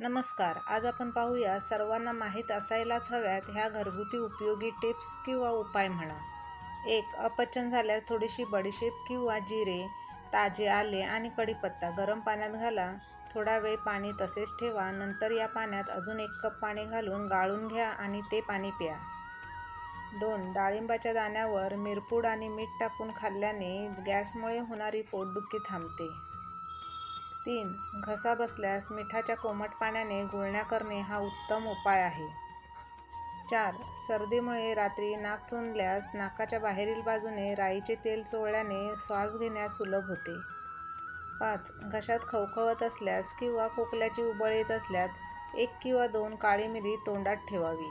नमस्कार. आज आपण पाहूया सर्वांना माहीत असायलाच हव्यात ह्या घरगुती उपयोगी टिप्स किंवा उपाय म्हणा. एक अपचन झाल्यास थोडीशी बडीशेप किंवा जिरे ताजे आले आणि कढीपत्ता गरम पाण्यात घाला. थोडा वेळ पाणी तसेच ठेवा. नंतर या पाण्यात अजून एक कप पाणी घालून गाळून घ्या आणि ते पाणी प्या. दोन डाळिंबाच्या दाण्यावर मिरपूड आणि मीठ टाकून खाल्ल्याने गॅसमुळे होणारी पोटदुखी थांबते. तीन घसा बसल्यास मिठाच्या कोमट पाण्याने गुळण्या करणे हा उत्तम उपाय आहे. चार सर्दीमुळे रात्री नाक चोंदल्यास नाकाच्या बाहेरील बाजूने राईचे तेल चोळल्याने श्वास घेण्यास सुलभ होते. पाच घशात खवखवत असल्यास किंवा खोकल्याची उबळ येत असल्यास एक किंवा दोन काळी मिरी तोंडात ठेवावी.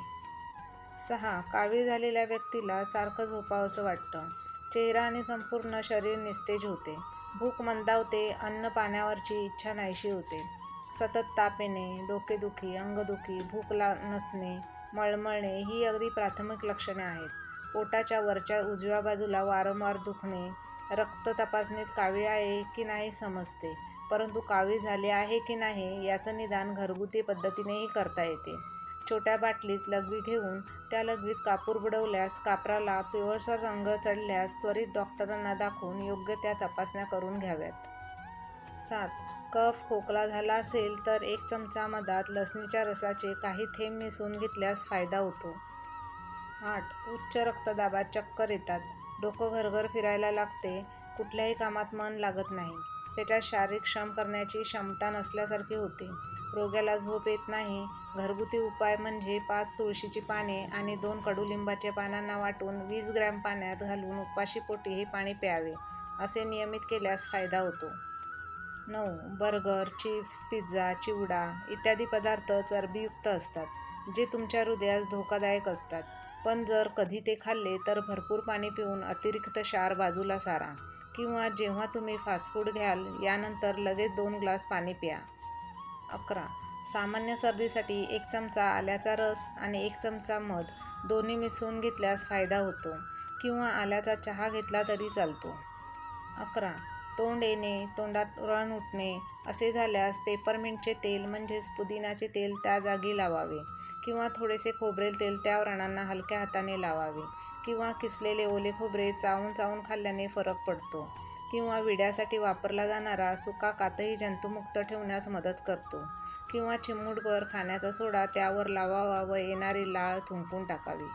सहा कावीळ झालेल्या व्यक्तीला सारखं झोपावंसं वाटतं. चेहरा आणि संपूर्ण शरीर निस्तेज होते. भूक मंदावते अन्न पाण्यावरची इच्छा नाहीशी होते. सतत ताप येणे डोकेदुखी अंगदुखी भूक ला नसणे मळमळणे ही अगदी प्राथमिक लक्षणे आहेत. पोटाच्या वरच्या उजव्या बाजूला वारंवार दुखणे रक्त तपासणीत कावी आहे की नाही समजते परंतु कावी झाले आहे की नाही याचं निदान घरगुती पद्धतीनेही करता येते. छोट्या बाटलीत लघवी घेऊन त्या लघवीत कापूर बुडवल्यास कापराला पिवळसर रंग चढल्यास त्वरित डॉक्टरांना दाखवून योग्य त्या तपासण्या करून घ्याव्यात. सात. कफ खोकला झाला असेल तर एक चमचा मधात लसणीच्या रसाचे काही थेंब मिसळून घेतल्यास फायदा होतो. आठ. उच्च रक्तदाबात चक्कर येतात. डोकं घरघर फिरायला लागते. कुठल्याही कामात मन लागत नाही. त्याच्यात शारीरिक श्रम करण्याची क्षमता नसल्यासारखी होते. रोग्याला झोप येत नाही. घरगुती उपाय म्हणजे पाच तुळशीची पाने आणि दोन कडुलिंबाच्या पानांना वाटून वीस ग्रॅम पाण्यात घालून उपाशीपोटी हे पाणी प्यावे असे नियमित केल्यास फायदा होतो. नऊ. बर्गर चिप्स पिझ्झा चिवडा इत्यादी पदार्थ चरबीयुक्त असतात जे तुमच्या हृदयास धोकादायक असतात. पण जर कधी ते खाल्ले तर भरपूर पाणी पिऊन अतिरिक्त क्षार बाजूला सारा. किंवा जेव्हा तुम्ही फास्ट फूड घ्याल यानंतर लगेच दोन ग्लास पाणी प्या. अकरा. सामान्य सर्दीसाठी एक चमचा आल्याचा रस आणि एक चमचा मध दोन्ही मिसळून घेतल्यास फायदा होतो. किंवा आल्याचा चहा घेतला तरी चालतो. अकरा. तोंड येणे तोंडात रण उठणे असे झाल्यास पेपरमिंटचे तेल म्हणजेच पुदिनाचे तेल त्या जागी लावावे. किंवा थोडेसे खोबरेल तेल त्या रणांना हलक्या हाताने लावावे. किंवा किसलेले ओले खोबरे चावून चावून खाल्ल्याने फरक पडतो. किंवा विड्यासाठी वापरला जाणारा सुका कातही जंतुमुक्त ठेवण्यास मदत करतो. किंवा चिमूटभर खाण्याचा सोडा त्यावर लावावा व येणारी लाळ थुंकून टाकावी.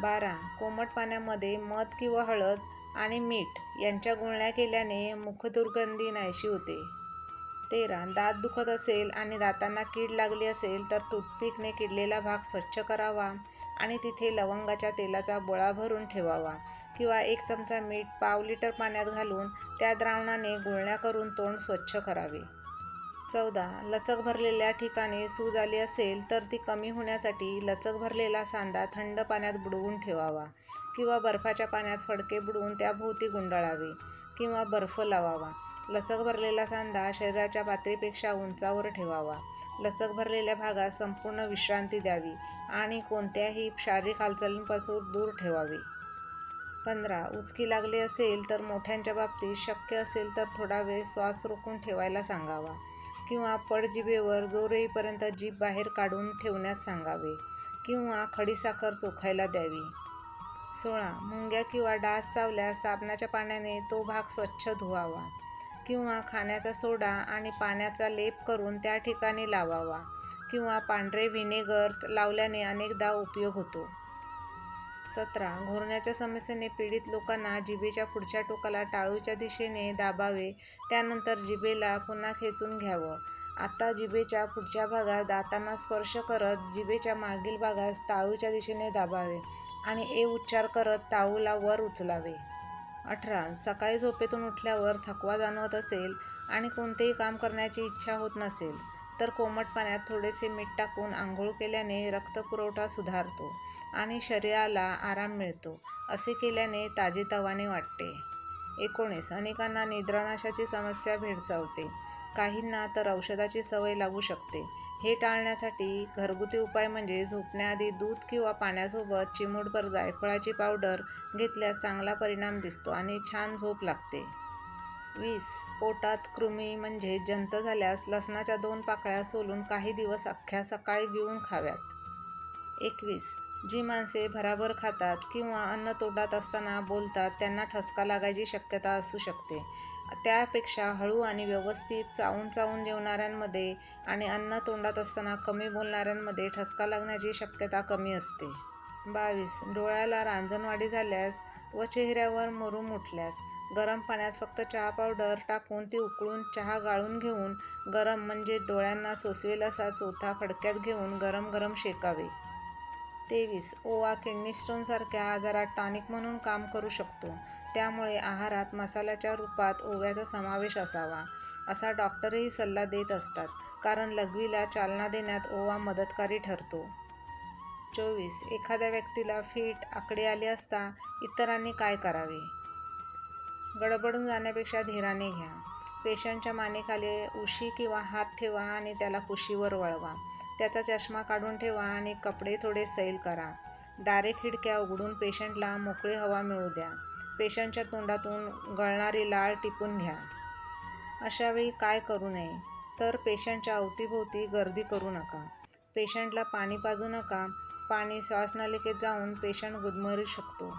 बारा. कोमट पाण्यामध्ये मध किंवा हळद आणि मीठ यांच्या गुळण्या केल्याने मुखदुर्गंधी नाहीशी होते. तेरा दात दुखत असेल आणि दातांना कीड लागली असेल तर टूथपिकने किडलेला भाग स्वच्छ करावा आणि तिथे लवंगाच्या तेलाचा बोळा भरून ठेवावा किंवा एक चमचा मीठ पाव लिटर पाण्यात घालून त्या द्रावणाने गुळण्या करून तोंड स्वच्छ करावे. चौदा. लचक भरलेल्या ठिकाणी सूज आली असेल तर ती कमी होण्यासाठी लचक भरलेला सांदा थंड पाण्यात बुडवून ठेवावा किंवा बर्फाच्या पाण्यात फडके बुडवून त्याभोवती गुंडाळावे किंवा बर्फ लावावा. लचक भरलेला सांधा शरीराच्या पातळीपेक्षा उंचावर ठेवावा. लचक भरलेल्या भागात संपूर्ण विश्रांती द्यावी आणि कोणत्याही शारीरिक हालचालींपासून दूर ठेवावे. पंधरा. उचकी लागली असेल तर मोठ्यांच्या बाबतीत शक्य असेल तर थोडा वेळ श्वास रोखून ठेवायला सांगावा. किंवा पडजिभेवर जोर जीभ बाहेर काढून ठेवण्यास सांगावे किंवा खडीसाखर चोखायला द्यावी. सोळा. मुंग्या किंवा डास चावल्यास साबणाच्या पाण्याने तो भाग स्वच्छ धुवावा किंवा खाण्याचा सोडा आणि पाण्याचा लेप करून त्या ठिकाणी लावावा किंवा पांढरे व्हिनेगर लावल्याने अनेकदा उपयोग होतो. सतरा. घोरण्याच्या समस्येने पीडित लोकांना जिभेच्या पुढच्या टोकाला टाळूच्या दिशेने दाबावे त्यानंतर जिभेला पुन्हा खेचून घ्यावं. आता जिभेच्या पुढच्या भागात दातांना स्पर्श करत जिभेच्या मागील भागास टाळूच्या दिशेने दाबावे आणि ए उच्चार करत टाळूला वर उचलावे. अठरा. सकाळी झोपेतून उठल्यावर थकवा जाणवत असेल आणि कोणतेही काम करण्याची इच्छा होत नसेल तर कोमट पाण्यात थोडेसे मीठ टाकून आंघोळ केल्याने रक्तपुरवठा सुधारतो. आणि शरीराला आराम मिळतो असे केल्याने ताजेतवाने वाटते. एकोणीस. अनेकांना निद्रानाशाची समस्या भेडसावते. काहींना तर औषधाची सवय लागू शकते. हे टाळण्यासाठी घरगुती उपाय म्हणजे झोपण्याआधी दूध किंवा पाण्यासोबत चिमूटभर जायफळाची पावडर घेतल्यास चांगला परिणाम दिसतो आणि छान झोप लागते. वीस. पोटात कृमी म्हणजे जंत झाल्यास लसणाच्या दोन पाकळ्या सोलून काही दिवस अख्ख्या सकाळी गिळून खाव्यात. एकवीस. जी माणसे भराभर खातात किंवा अन्न तोंडात असताना बोलतात त्यांना ठसका लागायची शक्यता असू शकते. त्यापेक्षा हळू आणि व्यवस्थित चावून चावून जेवणाऱ्यांमध्ये आणि अन्न तोंडात असताना कमी बोलणाऱ्यांमध्ये ठसका लागण्याची शक्यता कमी असते. बावीस. डोळ्याला रांजणवाडी झाल्यास व चेहऱ्यावर मुरूम उठल्यास गरम पाण्यात फक्त चहा पावडर टाकून ती उकळून चहा गाळून घेऊन गरम म्हणजे डोळ्यांना सोसवेल असा चोथा फडक्यात घेऊन गरम गरम शेकावे. तेवीस. ओवा किडनी स्टोनसारख्या आजारात टॉनिक म्हणून काम करू शकतो. त्यामुळे आहारात मसाल्याच्या रूपात ओव्याचा समावेश असावा असा डॉक्टरही सल्ला देत असतात कारण लघवीला चालना देण्यात ओवा मदतकारी ठरतो. चोवीस. एखाद्या व्यक्तीला फीट आकडे आले असता इतरांनी काय करावे? गडबडून जाण्यापेक्षा धीराने घ्या. पेशंटच्या मानेखाली उशी किंवा हात ठेवा आणि त्याला कुशीवर वळवा. त्याचा चष्मा काढून ठेवा आणि कपडे थोडे सैल करा. दारे खिडक्या उघडून पेशंटला मोकळी हवा मिळू द्या. पेशंटच्या तोंडातून गळणारी लाळ टिपून घ्या. अशावेळी काय करू नये? तर पेशंटच्या अवतीभोवती गर्दी करू नका. पेशंटला पाणी पाजू नका. पाणी श्वासनलिकेत जाऊन पेशंट गुदमरू शकतो.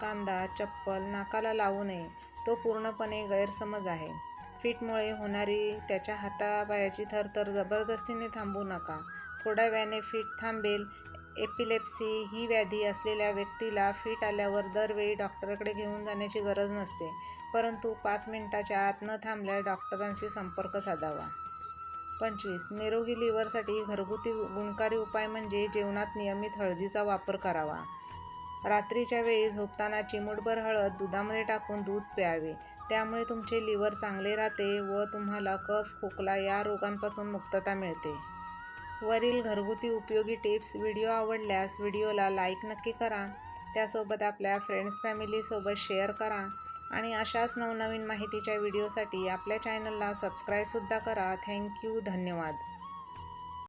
कांदा चप्पल नाकाला लावू नये. तो पूर्णपणे गैरसमज आहे. फिटमुळे होणारी त्याच्या हातापायाची थरथर जबरदस्तीने थांबू नका. थोड्या वेळाने फिट थांबेल. एपिलेप्सी ही व्याधी असलेल्या व्यक्तीला फिट आल्यावर दरवेळी डॉक्टरकडे घेऊन जाण्याची गरज नसते. परंतु पाच मिनिटाच्या आत न थांबल्यास डॉक्टरांशी संपर्क साधावा. पंचवीस. निरोगी लिव्हरसाठी घरगुती गुणकारी उपाय म्हणजे जेवणात नियमित हळदीचा वापर करावा. रात्रीच्या वेळी झोपताना चिमूटभर हळद दुधामध्ये टाकून दूध प्यावे. त्यामुळे तुमचे लिव्हर चांगले राहते व तुम्हाला कफ खोकला या रोगांपासून मुक्तता मिळते. वरील घरगुती उपयोगी टिप्स व्हिडिओ आवडल्यास व्हिडिओला लाईक नक्की करा. त्यासोबत आपल्या फ्रेंड्स फॅमिलीसोबत शेअर करा. आणि अशाच नवनवीन माहितीच्या व्हिडिओसाठी आपल्या चॅनलला सबस्क्राईबसुद्धा करा. थँक्यू धन्यवाद.